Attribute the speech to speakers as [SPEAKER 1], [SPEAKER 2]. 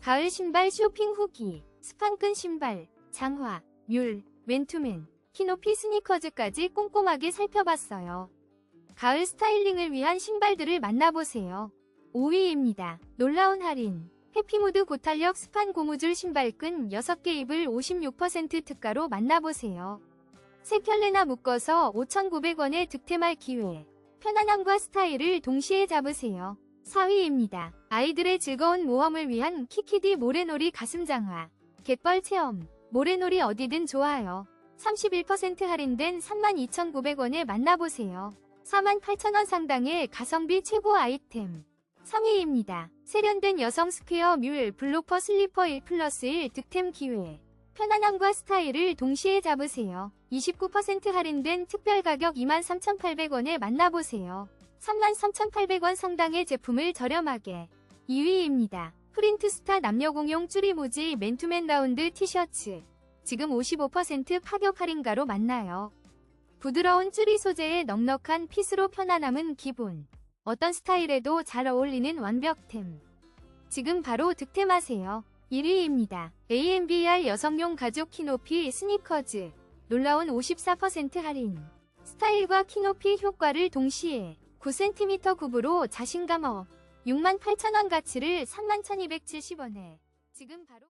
[SPEAKER 1] 가을 신발 쇼핑 후기, 스판끈 신발, 장화, 뮬, 맨투맨, 키노피 스니커즈까지 꼼꼼하게 살펴봤어요. 가을 스타일링을 위한 신발들을 만나보세요. 5위입니다. 놀라운 할인. 해피무드 고탄력 스판 고무줄 신발끈 6개 입을 56% 특가로 만나보세요. 세 켤레나 묶어서 5,900원에 득템할 기회. 편안함과 스타일을 동시에 잡으세요. 4위입니다. 아이들의 즐거운 모험을 위한 키키디 모래놀이 가슴장화. 갯벌 체험. 모래놀이 어디든 좋아요. 31% 할인된 32,900원에 만나보세요. 48,000원 상당의 가성비 최고 아이템. 3위입니다. 세련된 여성 스퀘어 뮬 블로퍼 슬리퍼 1 플러스 1 득템 기회. 편안함과 스타일을 동시에 잡으세요. 29% 할인된 특별 가격 23,800원에 만나보세요. 33,800원 상당의 제품을 저렴하게. 2위입니다. 프린트스타 남녀공용 쭈리모지 맨투맨 라운드 티셔츠. 지금 55% 파격 할인가로 만나요. 부드러운 쭈리 소재의 넉넉한 핏으로 편안함은 기본. 어떤 스타일에도 잘 어울리는 완벽템. 지금 바로 득템하세요. 1위입니다. AMBR 여성용 가죽 키높이 스니커즈. 놀라운 54% 할인. 스타일과 키높이 효과를 동시에 9cm 굽으로 자신감 업. 68,000원 가치를 31,270원에. 지금 바로